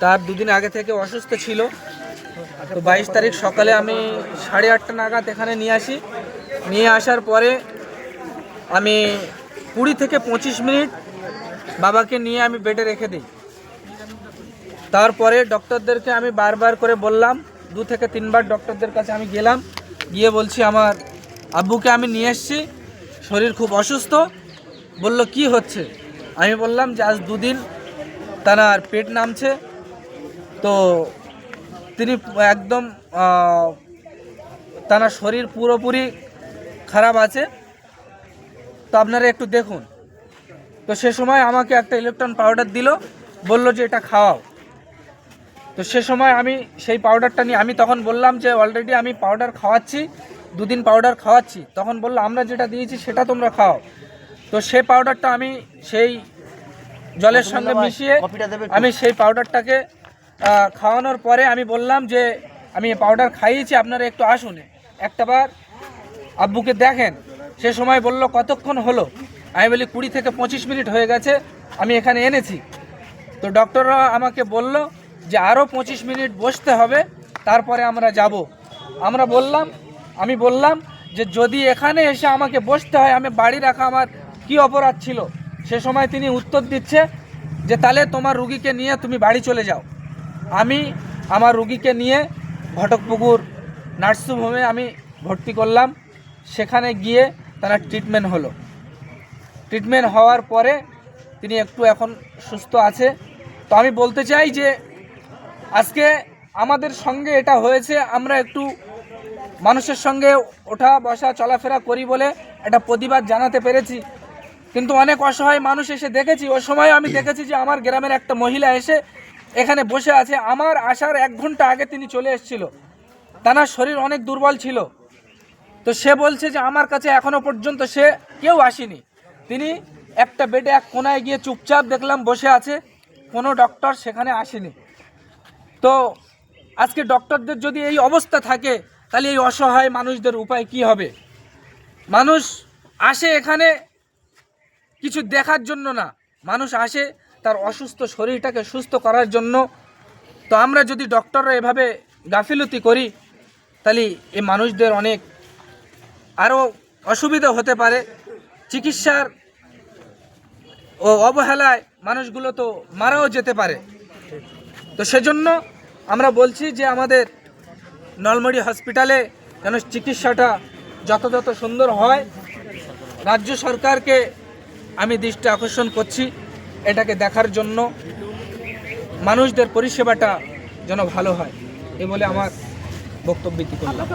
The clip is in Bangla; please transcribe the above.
তার দুদিন আগে থেকে অসুস্থ ছিল। তো বাইশ তারিখ সকালে আমি সাড়ে আটটা নাগাদ এখানে নিয়ে আসি। নিয়ে আসার পরে আমি কুড়ি থেকে পঁচিশ মিনিট বাবাকে নিয়ে আমি বেডে রেখে দিই। তারপরে ডক্টরদেরকে আমি বারবার করে বললাম, দু থেকে তিনবার ডক্টরদের কাছে আমি গেলাম, গিয়ে বলছি, আমার আব্বুকে আমি নিয়ে এসেছি, শরীর খুব অসুস্থ। বলল, কি হচ্ছে? আমি বললাম যে, আজ দুদিন তার পেট নামছে। তো তিনি একদম তার শরীর পুরোপুরি খারাপ আছে। তো আপনারা একটু দেখুন। তো সে সময় আমাকে একটা ইলেকট্রন পাউডার দিল বলল যে এটা খাওয়াও। তো সে সময় আমি সেই পাউডারটা নিয়ে আমি তখন বললাম যে অলরেডি আমি পাউডার খাওয়াচ্ছি দুদিন পাউডার খাওয়াচ্ছি। তখন বলল আমরা যেটা দিয়েছি সেটা তোমরা খাও। তো সেই পাউডারটা আমি সেই জলের সঙ্গে মিশিয়ে আমি সেই পাউডারটাকে খাওয়ানোর পরে আমি বললাম যে, আমি পাউডার খাইয়েছি, আপনারা একটু আসুন। একটাবার আব্বুকে দেখেন। সে সময় বলল, কতক্ষণ হলো? আমি বলি, কুড়ি থেকে পঁচিশ মিনিট হয়ে গেছে, আমি এখানে এনেছি। তো ডক্টররা আমাকে বলল যে আরও পঁচিশ মিনিট বসতে হবে, তারপরে আমরা যাব। আমরা বললাম, আমি বললাম যে, যদি এখানে এসে আমাকে বসতে হয়, আমি বাড়ি রাখা আমার কি অপরাধ ছিল? সে সময় তিনি উত্তর দিচ্ছে যে, তাহলে তোমার রুগীকে নিয়ে তুমি বাড়ি চলে যাও। আমি আমার রুগীকে নিয়ে ঘটকপুকুর নার্সিং হোমে আমি ভর্তি করলাম। সেখানে গিয়ে তারা ট্রিটমেন্ট হলো। ট্রিটমেন্ট হওয়ার পরে তিনি একটু এখন সুস্থ আছে। তো আমি বলতে চাই যে আজকে আমাদের সঙ্গে এটা হয়েছে, আমরা একটু মানুষের সঙ্গে ওঠা বসা চলাফেরা করি বলে একটা প্রতিবাদ জানাতে পেরেছি। কিন্তু অনেক অসহায় মানুষ এসে দেখেছি। ওই সময় আমি দেখেছি যে আমার গ্রামের একটা মহিলা এসে এখানে বসে আছে। আমার আসার এক ঘণ্টা আগে তিনি চলে এসেছিল। তার শরীর অনেক দুর্বল ছিল। তো সে বলছে যে, আমার কাছে এখনও পর্যন্ত সে কেউ আসেনি। তিনি একটা বেডে এক কোনায় গিয়ে চুপচাপ দেখলাম, বসে আছে। কোনো ডক্টর সেখানে আসেনি। তো আজকে ডক্টরদের যদি এই অবস্থা থাকে, তাহলে এই অসহায় মানুষদের উপায় কি হবে? মানুষ আসে এখানে কিছু দেখার জন্য না। মানুষ আসে তার অসুস্থ শরীরটাকে সুস্থ করার জন্য। তো আমরা যদি ডক্টররা এভাবে গাফিলতি করি, তাহলে এ মানুষদের অনেক আরও অসুবিধা হতে পারে। চিকিৎসার ও অবহেলায় মানুষগুলো তো মারাও যেতে পারে। তো সেজন্য আমরা বলছি যে আমাদের নলমড়ি হসপিটালে যেন চিকিৎসাটা যথাযথ সুন্দর হয়। রাজ্য সরকারকে আমি দৃষ্টি আকর্ষণ করছি। এটাকে দেখার জন্য মানুষদের পরিষেবাটা যেন ভালো হয় এ বলে আমার বক্তব্য করলাম।